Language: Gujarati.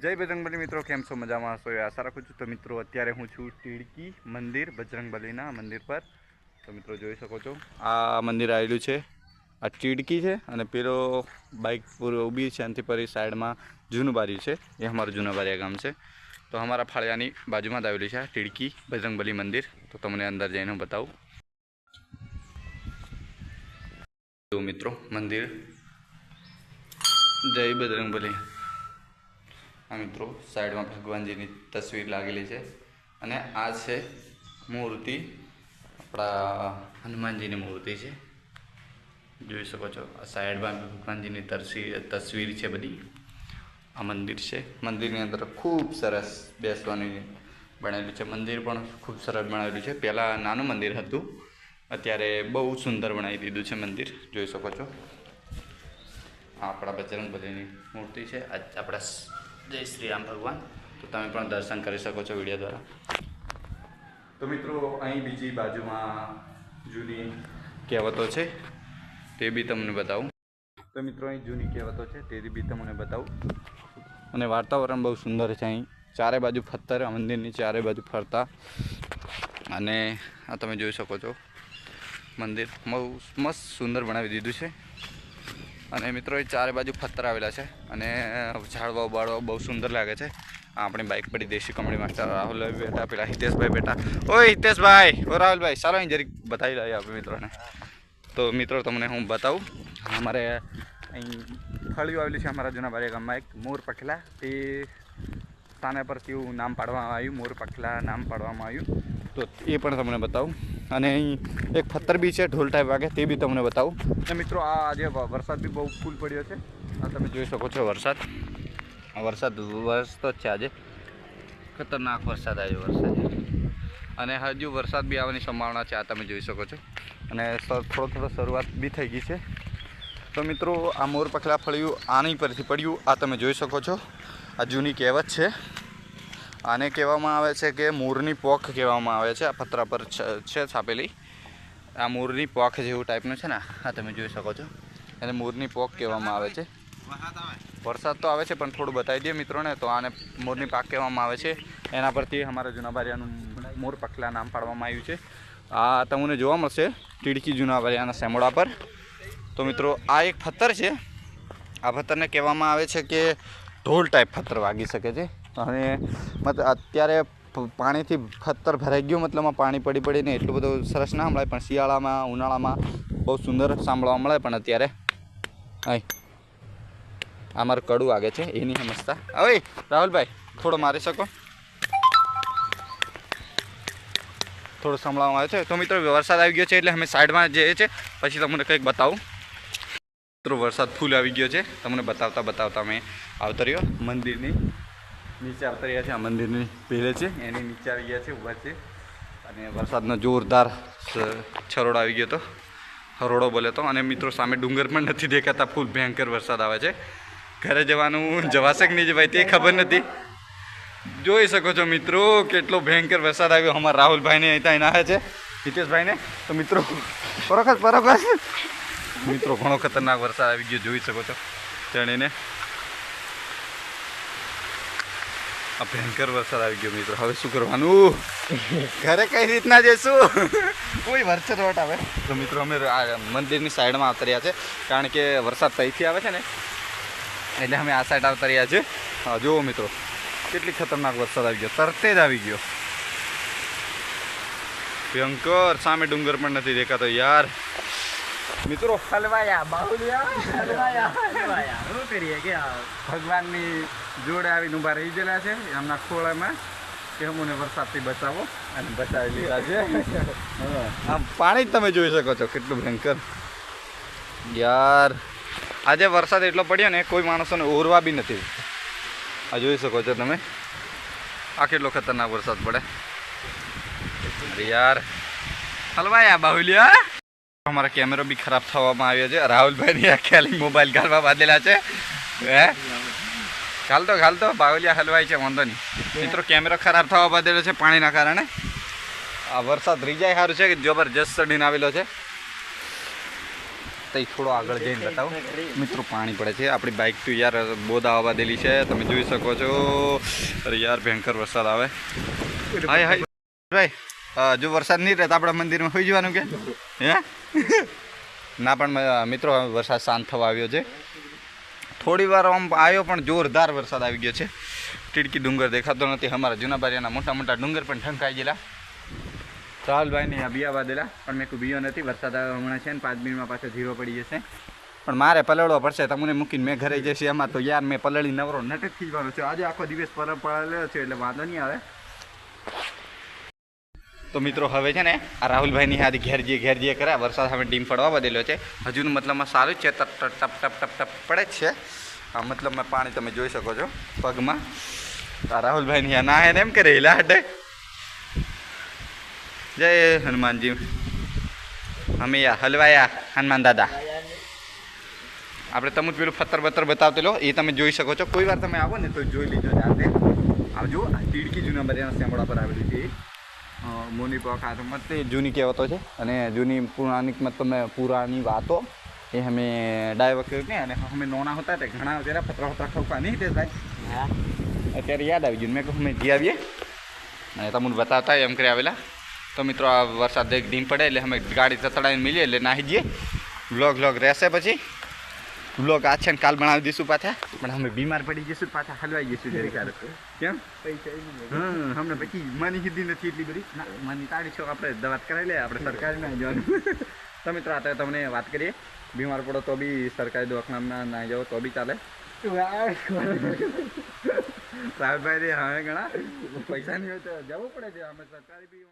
જય બજરંગબલી મિત્રો, કેમ છો? મજામાં હશો? એ આશા રાખું છું. તો મિત્રો, અત્યારે હું છું ટીડકી મંદિર, બજરંગબલીના મંદિર પર. તો મિત્રો, જોઈ શકો છો. આ મંદિર આવેલું છે. આ ટીડકી છે અને પેલો બાઇક પૂરો ઊભી છે. આનાથી પરી સાઈડમાં જૂનું બારી છે. એ અમારું જૂના બારિયા ગામ છે. તો અમારા ફાળિયાની બાજુમાં જ આવેલી છે આ ટીડકી બજરંગબલી મંદિર. તો તમને અંદર જઈને હું બતાવું. જો મિત્રો, મંદિર. જય બજરંગબલી. આ મિત્રો, સાઈડમાં ભગવાનજીની તસવીર લાગેલી છે અને આ છે મૂર્તિ, આપણા હનુમાનજીની મૂર્તિ છે. જોઈ શકો છો, આ સાઈડમાં ભગવાનજીની તસવીર તસવીર છે બધી. આ મંદિર છે. મંદિરની અંદર ખૂબ સરસ બેસવાની બનાવેલું છે. મંદિર પણ ખૂબ સરસ બનાવેલું છે. પહેલાં નાનું મંદિર હતું, અત્યારે બહુ સુંદર બનાવી દીધું છે મંદિર. જોઈ શકો છો. આ આપણા બજરંગબલીની મૂર્તિ છે. આપણા જય શ્રી રામ ભગવાન. તો તમે પણ દર્શન કરી શકો છો વીડિયો દ્વારા. તો મિત્રો, અહીં બીજી બાજુમાં જૂની કહેવતો છે, તે બી તમને બતાવું. તો મિત્રો, અહીં જૂની કહેવતો છે, તે બી તમને બતાવું. અને વાતાવરણ બહુ સુંદર છે અહીં. ચારે બાજુ પથ્થર, મંદિરની ચારે બાજુ ફરતા. અને આ તમે જોઈ શકો છો, મંદિર બહુ મસ્ત સુંદર બનાવી દીધું છે. અને મિત્રો, એ ચારે બાજુ પથ્થર આવેલા છે અને ઝાડવા ઉબાડવા બહુ સુંદર લાગે છે. આપણી બાઇક પડી દેશી કોમેડી માસ્ટર રાહુલ બેટા પેલા હિતેશભાઈ બેટા ઓય, હિતેશભાઈ! ઓ, રાહુલભાઈ, ચાલો અહીં જરીક બતાવી લઈએ આપણે મિત્રોને. તો મિત્રો, તમને હું બતાવું અમારે અહીં ફળિયું આવેલું છે અમારા જૂના બારિયા ગામમાં એક, મોર પખલા. તે સ્થાને પરથી નામ પાડવામાં આવ્યું, મોર પખલા નામ પાડવામાં આવ્યું. તો એ પણ તમને બતાવું. અને અહીં એક પથ્થર બી છે, ઢોલ ટાઈપ વાગે, તે બી તમને બતાવું. અને મિત્રો, આ આજે વરસાદ બી બહુ ફૂલ પડ્યો છે. આ તમે જોઈ શકો છો વરસાદ. વરસાદ વરસતો જ છે આજે. ખતરનાક વરસાદ આવ્યો વરસાદ. અને હજુ વરસાદ બી આવવાની સંભાવના છે, આ તમે જોઈ શકો છો. અને થોડો થોડો શરૂઆત બી થઈ ગઈ છે. તો મિત્રો, આ મોર પખલા ફળ્યું આની પરથી પડ્યું, આ તમે જોઈ શકો છો. આ જૂની કહેવત છે. આને કહેવામાં આવે છે કે મોરની પોખ કહેવામાં આવે છે. આ પતરા પર છે- છાપેલી. આ મોરની પોખ જેવું ટાઈપનું છે ને? આ તમે જોઈ શકો છો. એને મોરની પોખ કહેવામાં આવે છે. વરસાદ તો આવે છે, પણ થોડું બતાવી દઈએ મિત્રોને. તો આને મોરની પાક કહેવામાં આવે છે. એના પરથી અમારા જૂના બારિયાનું મોર પખલા નામ પાડવામાં આવ્યું છે. આ તમને જોવા મળશે ટીડકી જૂના બારિયાના સેમોડા પર. તો મિત્રો, આ એક પથ્થર છે. આ પથ્થરને કહેવામાં આવે છે કે ઢોલ ટાઈપ પથ્થર વાગી શકે છે. અને અત્યારે પાણીથી પથ્થર ભરાઈ ગયું મતલબમાં પાણી પડી પડીને એટલું બધું સરસ ના સંભળાય, પણ શિયાળામાં, ઉનાળામાં બહુ સુંદર સાંભળવા મળે પણ અત્યારે. અહીં આ મારું કડું વાગે છે એ નહીં સમજતા હવે રાહુલભાઈ, થોડો મારી શકો? થોડું સંભળાવવામાં આવે છે. તો મિત્રો, વરસાદ આવી ગયો છે એટલે અમે સાઈડમાં જઈએ છીએ. પછી તમને કંઈક બતાવું. મિત્રો, વરસાદ ફૂલ આવી ગયો છે. તમને બતાવતા બતાવતા અમે આવતા રહ્યો મંદિરની. નીચે આવતા રહ્યા છે. આ મંદિરની પહેલે છે. એની નીચે આવી ગયા છે ઊભા છે. અને વરસાદનો જોરદાર છરોડ આવી ગયો હતો. હરોડો બોલે તો અને મિત્રો સામે ડુંગર પણ નથી દેખાતા. ફૂલ ભયંકર વરસાદ આવે છે. ઘરે જવાનું જવાશે કે નહીં જવાય તે ખબર નથી. જોઈ શકો છો મિત્રો કેટલો ભયંકર વરસાદ આવ્યો. અમારા રાહુલભાઈને અહીં ત્યાં આવે છે. હિતેશભાઈને. તો મિત્રો પરોખસ પરોખસ મિત્રો ઘણો ખતરનાક વરસાદ આવી ગયો. જોઈ શકો છો. ચણીને આ ભયંકર વરસાદ આવી ગયો મિત્રો. હવે શું કરવાનું? ઘરે કઈ રીતના જઈશું? કોઈ વરસાદ વટ આવે. તો મિત્રો અમે મંદિરની સાઈડમાં આવતા રહ્યા છે. કારણ કે વરસાદ તઈથી આવે છે ને એટલે અમે આ સાઈડ આવતા રહ્યા છે. હા જુઓ મિત્રો કેટલી ખતરનાક વરસાદ આવી ગયો. તરતે જ આવી ગયો. ભયંકર સામે ડુંગર પણ નથી દેખાતો યાર. મિત્રો હલવાયા બાહુલિયા હલવાયા હલવાયા. શું કરીએ કે ભગવાનની જોડે આવીને ઊભા રહી ગયેલા છે. એમના ખોળામાં કે અમને વરસાદથી બચાવો અને બચાવી લીધા છે. આમ પાણી જ તમે જોઈ શકો છો, કેટલું ભયંકર. યાર, આજે વરસાદ એટલો પડ્યો ને, કોઈ માણસોને ઓરવા બી નથી. આ જોઈ શકો છો તમે. આ કેટલો ખતરનાક વરસાદ પડે. યાર. આ બાહુલિયા અમારા કેમેરો બી ખરાબ થવામાં આવ્યો છે. રાહુલભાઈની આ ખાલી મોબાઈલ કાઢવા બાંધેલા છે. હે? ઘાલતો ઘાલતો બાવલિયા હલવાય છે વાંધો નહીં. મિત્રો કેમેરો ખરાબ થવા બાંધેલો છે પાણીના કારણે. આ વરસાદ રીજાય સારું છે કે જબરજસ્ત ચડીને આવેલો છે? તે થોડો આગળ જઈને બતાવો. મિત્રો પાણી પડે છે. આપણી બાઇક તો યાર બોધ આવવા દેલી છે. તમે જોઈ શકો છો. અરે યાર ભયંકર વરસાદ આવે. હાય હાય. ભાઈ જો વરસાદ નહીં રહેતા આપણા મંદિરમાં હોઈ જવાનું કે? હે? ના પણ મિત્રો વરસાદ શાંત થવા આવ્યો છે. થોડી વાર આમ આવ્યો, પણ જોરદાર વરસાદ આવી ગયો છે. ટીડકી ડુંગર દેખાતો નથી. અમારા જૂના બારિયાના મોટા મોટા ડુંગર પણ ઠંકાઈ ગયેલા. રાહુલભાઈને આ બિયા વાદેલા. પણ મેં કોઈ બીયો નથી. વરસાદ આવ્યો હમણાં છે ને, પાંચ મિનિટમાં પાછો ઝીરો પડી જશે. પણ મારે પલળવો પડશે. તમને મૂકીને મેં ઘરે જશે એમાં તો યાર મેં પલળી નવરો નટક ખીજવાનો છે. આજે આખો દિવસ પર પલળ્યો છે, એટલે વાંધો નહીં આવે. તો મિત્રો હવે છે ને આ રાહુલભાઈની હાથી ઘેર જે ઘેર જે કર્યા વરસાદ હવે ડીમ પડવા બદલ્યો છે. હજુનું મતલબમાં સારું જ છે, તપ ટપ ટપ ટપ ટપ ટપ પડે જ છે. આ મતલબમાં પાણી તમે જોઈ શકો છો પગમાં. આ રાહુલભાઈની આ ના એને એમ કરે હટે. જય હનુમાનજી. હમૈયા હલવાયા, હનુમાન દાદા. આપણે તમે પેલું ફતર બતર બતાવતેલો એ તમે જોઈ શકો છો. કોઈ વાર તમે આવો ને તો જોઈ લીધો જાતે આવજો, આ તીડકી જૂના બરિયાના સેમડા પર આવેલી છે મોની પોક તે જૂની કહેવતો છે. અને જૂની પુરાણિક મત તમે પુરાણી વાતો એ અમે ડાયવર કર્યું ને અને અમે નોના હતા તે ઘણા જરા પતરા પતરા ખવકા નહીં તે સાહેબ. અત્યારે યાદ આવી ગયું મેં કહું અમે જી આવીએ. અને તમને બતાવતા એમ કરી આવેલા. તો મિત્રો આ વરસાદ એક ડીમ પડે એટલે અમે ગાડી તતડાઈને મળીએ એટલે નાહી જઈએ. વ્લોગ વ્લોગ રહેશે પછી. વ્લોગ આ છે ને કાલ બનાવી દઈશું પાછા. પણ અમે બીમાર પડી જઈશું પાછા હલવાઈ જઈશું જરી કાર કેમ? હમ હમણાં પછી માની કીધી નથી એટલી બધી. ના માની તાળી છો આપણે દવા કરાવી લે આપણે સરકારી ના જવાનું. તો મિત્રો આ તમને વાત કરીએ. બીમાર પડો તો બી સરકારી દવાખાનામાં ના જાઓ તો બી ચાલે. રાહુલભાઈ હવે ઘણા. પૈસા નહીં હોય તો જવું પડે છે. અમે સરકારી બી